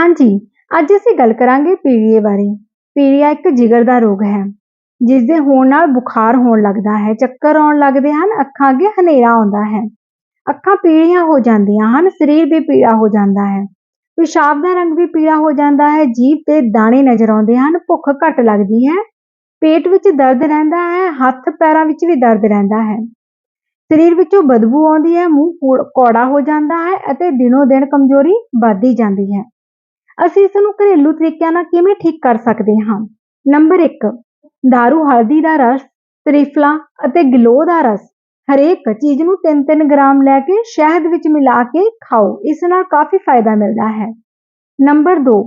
ਹਾਂਜੀ, ਅੱਜ ਅਸੀਂ ਗੱਲ ਕਰਾਂਗੇ ਪੀਲੀਏ ਬਾਰੇ। ਪੀਲੀਆ ਇੱਕ ਜਿਗਰ ਦਾ ਰੋਗ ਹੈ ਜਿਸ ਦੇ ਹੋਣ ਨਾਲ ਬੁਖਾਰ ਹੋਣ ਲੱਗਦਾ ਹੈ, ਚੱਕਰ ਆਉਣ ਲੱਗਦੇ ਹਨ, ਅੱਖਾਂ ਅੱਗੇ ਹਨੇਰਾ ਆਉਂਦਾ ਹੈ। ਅੱਖਾਂ ਪੀਲੀਆਂ ਹੋ ਜਾਂਦੀਆਂ ਹਨ, ਸਰੀਰ ਵੀ ਪੀਲਾ ਹੋ ਜਾਂਦਾ ਹੈ। ਪਿਸ਼ਾਬ ਦਾ ਰੰਗ ਵੀ ਪੀਲਾ ਹੋ ਜਾਂਦਾ ਹੈ, ਜੀਭ ਤੇ ਦਾਣੇ ਨਜ਼ਰ ਆਉਂਦੇ ਹਨ, ਭੁੱਖ ਘੱਟ ਲੱਗਦੀ ਹੈ। ਪੇਟ ਵਿੱਚ ਦਰਦ ਰਹਿੰਦਾ ਹੈ, ਹੱਥ ਪੈਰਾਂ ਵਿੱਚ ਵੀ ਦਰਦ ਰਹਿੰਦਾ ਹੈ। ਸਰੀਰ ਵਿੱਚੋਂ ਬਦਬੂ ਆਉਂਦੀ ਹੈ, ਮੂੰਹ ਕੌੜ- ਕੌੜਾ ਹੋ ਜਾਂਦਾ ਹੈ ਅਤੇ ਦਿਨੋ ਦਿਨ ਕਮਜ਼ੋਰੀ ਵੱਧਦੀ ਜਾਂਦੀ ਹੈ। ਅਸੀਂ ਇਸ ਨੂੰ ਘਰੇਲੂ ਤਰੀਕਿਆਂ ਨਾਲ ਕਿਵੇਂ ਠੀਕ ਕਰ ਸਕਦੇ ਹਾਂ? ਨੰਬਰ 1 दारू ਹਲਦੀ ਦਾ ਰਸ, ਤ੍ਰਿਫਲਾ ਅਤੇ ਗਲੋ ਦਾ ਰਸ। ਹਰੇਕ ਚੀਜ਼ ਨੂੰ 3-3 ਗ੍ਰਾਮ ਲੈ ਕੇ ਸ਼ਹਿਦ ਵਿੱਚ ਮਿਲਾ ਕੇ ਖਾਓ। ਇਸ ਨਾਲ ਕਾਫੀ ਫਾਇਦਾ ਮਿਲਦਾ ਹੈ। ਨੰਬਰ 2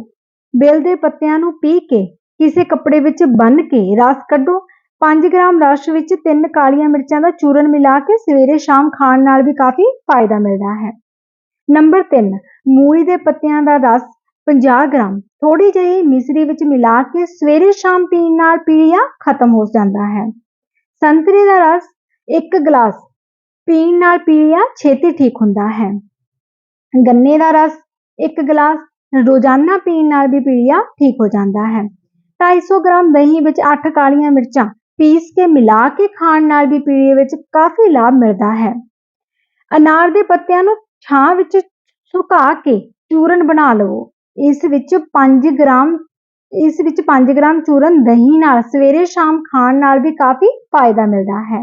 ਬੇਲ ਦੇ ਪੱਤਿਆਂ ਨੂੰ ਪੀ ਕੇ ਕਿਸੇ ਕੱਪੜੇ ਵਿੱਚ ਬੰਨ ਕੇ ਰਸ ਕੱਢੋ। 5 ਗ੍ਰਾਮ ਰਸ ਵਿੱਚ ਤਿੰਨ ਕਾਲੀਆਂ ਮਿਰਚਾਂ ਦਾ ਚੂਰਨ ਮਿਲਾ ਕੇ ਸਵੇਰੇ ਸ਼ਾਮ ਖਾਣ ਨਾਲ ਵੀ ਕਾਫੀ ਫਾਇਦਾ ਮਿਲਦਾ ਹੈ। ਨੰਬਰ 3 ਮੂਲੀ ਦੇ ਪੱਤਿਆਂ ਦਾ ਰਸ 50 ਗ੍ਰਾਮ। ਥੋੜੀ ਜਿਹੀ ਮਿਸਰੀ ਵਿੱਚ ਮਿਲਾ ਕੇ ਸਵੇਰੇ ਸ਼ਾਮ ਪੀਣ ਨਾਲ ਪੀਲੀਆ ਖਤਮ ਹੋ ਜਾਂਦਾ ਹੈ। ਸੰਤਰੇ ਦਾ ਰਸ 1 ਗਲਾਸ ਪੀਣ ਨਾਲ ਪੀਲੀਆ ਛੇਤੀ ਠੀਕ ਹੁੰਦਾ ਹੈ। ਗੰਨੇ ਦਾ ਰਸ 1 ਗਲਾਸ ਰੋਜ਼ਾਨਾ ਪੀਣ ਨਾਲ ਵੀ ਪੀਲੀਆ ਠੀਕ ਹੋ ਜਾਂਦਾ ਹੈ। 250 ਗ੍ਰਾਮ ਦਹੀਂ ਵਿੱਚ 8 ਕਾਲੀਆਂ ਮਿਰਚਾਂ ਪੀਸ ਕੇ ਮਿਲਾ ਕੇ ਖਾਣ ਨਾਲ ਵੀ ਪੀਲੀਏ ਵਿੱਚ ਕਾਫੀ ਲਾਭ ਮਿਲਦਾ ਹੈ। ਅਨਾਰ ਦੇ ਪੱਤਿਆਂ ਨੂੰ ਛਾਂ ਵਿੱਚ ਸੁਕਾ ਕੇ ਚੂਰਨ ਬਣਾ ਲਵੋ। ਇਸ ਵਿੱਚ 5 ਗ੍ਰਾਮ, ਇਸ ਵਿੱਚ 5 ਗ੍ਰਾਮ ਚੂਰਨ ਦਹੀਂ ਨਾਲ ਸਵੇਰੇ ਸ਼ਾਮ ਖਾਣ ਨਾਲ ਵੀ ਕਾਫੀ ਫਾਇਦਾ ਮਿਲਦਾ ਹੈ।